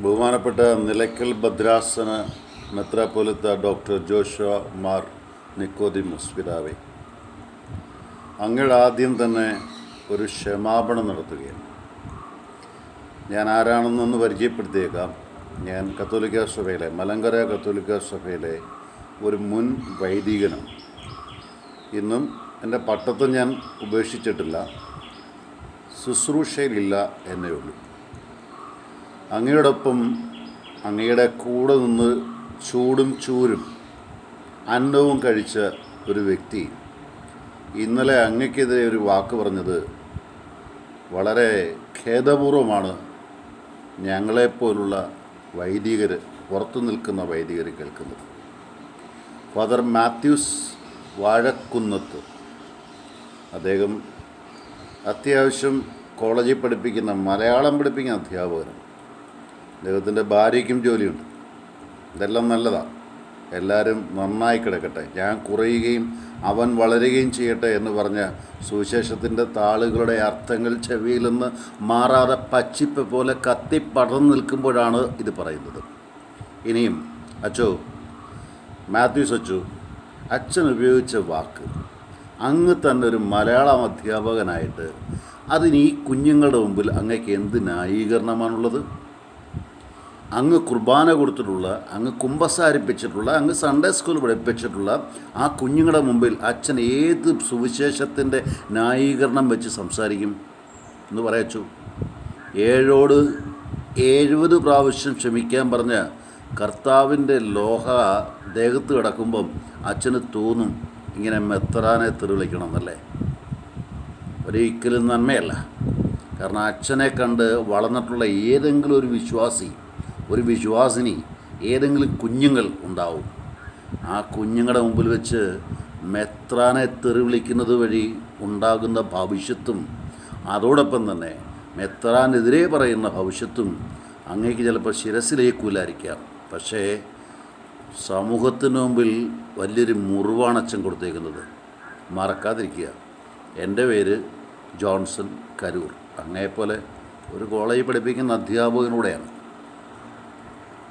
ബഹുമാനപ്പെട്ട നിലയ്ക്കൽ ഭദ്രാസന മെത്രാപ്പൊലിത്ത ഡോക്ടർ ജോഷ മാർ നിക്കോദിമുസ് പിതാവെ. അങ്ങൾ ആദ്യം തന്നെ ഒരു ക്ഷമാപണം നടത്തുകയാണ്. ഞാൻ ആരാണെന്നൊന്ന് പരിചയപ്പെടുത്തിയേക്കാം. ഞാൻ കത്തോലിക്ക സഭയിലെ മലങ്കര കത്തോലിക്ക സഭയിലെ ഒരു മുൻ വൈദികനാണ്. ഇന്നും എന്റെ പട്ടത്വം ഞാൻ ഉപേക്ഷിച്ചിട്ടില്ല. ശുശ്രൂഷയിലില്ല എന്നേ ഉള്ളൂ. അങ്ങയോടൊപ്പം അങ്ങയുടെ കൂടെ നിന്ന് ചൂടും ചൂരും അന്നവും കഴിച്ച ഒരു വ്യക്തി ഇന്നലെ അങ്ങയ്ക്കെതിരെ ഒരു വാക്ക് പറഞ്ഞത് വളരെ ഖേദപൂർവമാണ്. ഞങ്ങളെപ്പോലുള്ള വൈദികർ പുറത്തു നിൽക്കുന്ന വൈദികർ കേൾക്കുന്നത്. Father Mathews Vazhakkunnath. അദ്ദേഹം അത്യാവശ്യം കോളേജിൽ പഠിപ്പിക്കുന്ന മലയാളം പഠിപ്പിക്കുന്ന അധ്യാപകനാണ്. അദ്ദേഹത്തിന്റെ ഭാര്യയ്ക്കും ജോലിയുണ്ട്. ഇതെല്ലാം നല്ലതാണ് എല്ലാവരും നന്നായി കിടക്കട്ടെ. ഞാൻ കുറയുകയും അവൻ വളരുകയും ചെയ്യട്ടെ എന്ന് പറഞ്ഞ സുവിശേഷത്തിന്റെ താളുകളുടെ അർത്ഥങ്ങൾ ചെവിയിൽ നിന്ന് മാറാതെ പച്ചിപ്പ് പോലെ കത്തി പടർന്നു നിൽക്കുമ്പോഴാണ് ഇത് പറയുന്നത്. ഇനിയും അച്ചോ മാത്യൂസ് അച്ചു അച്ഛൻ ഉപയോഗിച്ച വാക്ക്. അങ്ങ് തന്നെ ഒരു മലയാളം അധ്യാപകനായിട്ട് അതിന് ഈ കുഞ്ഞുങ്ങളുടെ മുമ്പിൽ അങ്ങക്ക് എന്ത് ന്യായീകരണമാണുള്ളത്? അങ്ങ് കുർബാന കൊടുത്തിട്ടുള്ള അങ്ങ് കുമ്പസാരിപ്പിച്ചിട്ടുള്ള അങ്ങ് സൺഡേ സ്കൂൾ പഠിപ്പിച്ചിട്ടുള്ള ആ കുഞ്ഞുങ്ങളുടെ മുമ്പിൽ അച്ഛൻ ഏത് സുവിശേഷത്തിന്റെ ന്യായീകരണം വെച്ച് സംസാരിക്കും? എന്ന് പറയച്ചു. ഏഴോട് എഴുപത് പ്രാവശ്യം ക്ഷമിക്കാൻ പറഞ്ഞ കർത്താവിന്റെ ലോഹ ദേഹത്ത് കിടക്കുമ്പം അച്ഛന് തോന്നും ഇങ്ങനെ മെത്രാനെ തെറിവിളിക്കണം എന്നല്ലേ ഒരിക്കലും നന്മയല്ല. കാരണം അച്ഛനെ കണ്ട് വളർന്നിട്ടുള്ള ഏതെങ്കിലും ഒരു വിശ്വാസി ഒരു വിശ്വാസിനി ഏതെങ്കിലും കുഞ്ഞുങ്ങൾ ഉണ്ടാവും. ആ കുഞ്ഞുങ്ങളുടെ മുമ്പിൽ വെച്ച് മെത്രാനെ തെറി വിളിക്കുന്നത് വഴി ഉണ്ടാകുന്ന ഭവിഷ്യത്തും അതോടൊപ്പം തന്നെ മെത്രാനെതിരെ പറയുന്ന ഭവിഷ്യത്തും അങ്ങേക്ക് ചിലപ്പോൾ ശിരസിലേക്കൂലായിരിക്കാം. പക്ഷേ സമൂഹത്തിന് മുമ്പിൽ വലിയൊരു മുറിവാണ് അച്ഛൻ കൊടുത്തേക്കുന്നത്. മറക്കാതിരിക്കുക. എന്റെ പേര് ജോൺസൺ കരൂർ. അങ്ങേപ്പോലെ ഒരു കോളേജിൽ പഠിപ്പിക്കുന്ന അധ്യാപകനൂടെയാണ്.